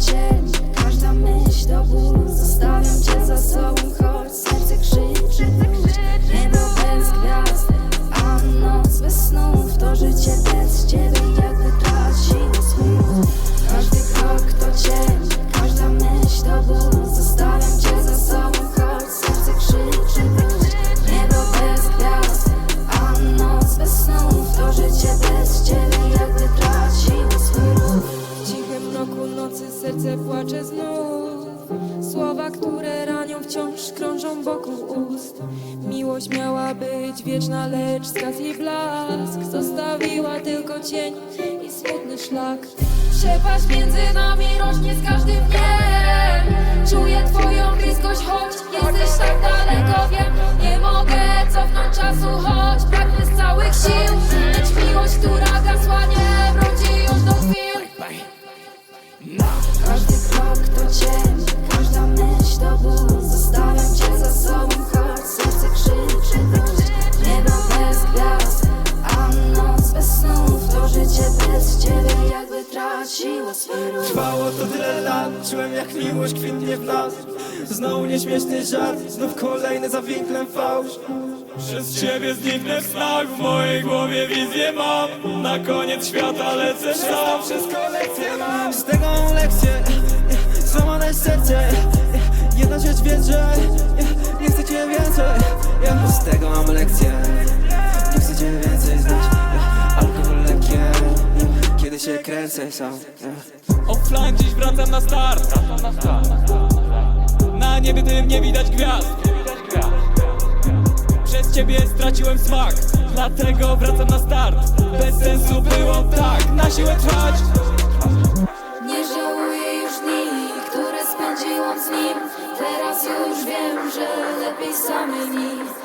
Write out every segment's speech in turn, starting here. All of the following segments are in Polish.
cień, każda myśl to ból serce płacze znów. Słowa, które ranią wciąż krążą wokół ust. Miłość miała być wieczna, lecz zgasł jej blask. Zostawiła tylko cień i smutny szlak. Przepaść między nami rośnie z każdym ruch Trwało to tyle lat, czułem jak miłość kwitnie w nas Znowu nieśmieszny żart, znów kolejny za winklem fałsz. Przez ciebie zniknę w snach, w mojej głowie wizję mam. Na koniec świata lecę sam. Przez kolekcję mam. Z tego mam lekcję, złamane serce. Jedna rzecz wiesz, że nie chcę cię więcej. Z tego mam lekcję, się kręcę sam Offline dziś wracam na start. Na niebie tym nie widać gwiazd. Przez ciebie straciłem smak Dlatego wracam na start. Bez sensu było tak Na siłę trwać. Nie żałuję już dni, które spędziłam z nim. Teraz już wiem, że lepiej samymi Nie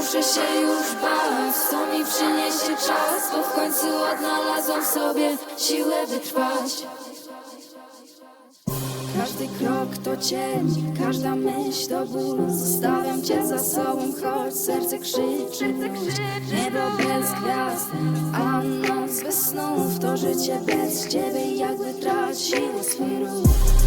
muszę się już bać, co mi przyniesie czas? Bo w końcu odnalazłam w sobie siłę wytrwać każdy krok to cień, każda myśl to ból. Zostawiam cię za sobą, choć serce krzyczy Niebo bez gwiazd, a noc bez snów. To życie bez ciebie jakby traciło swój ruch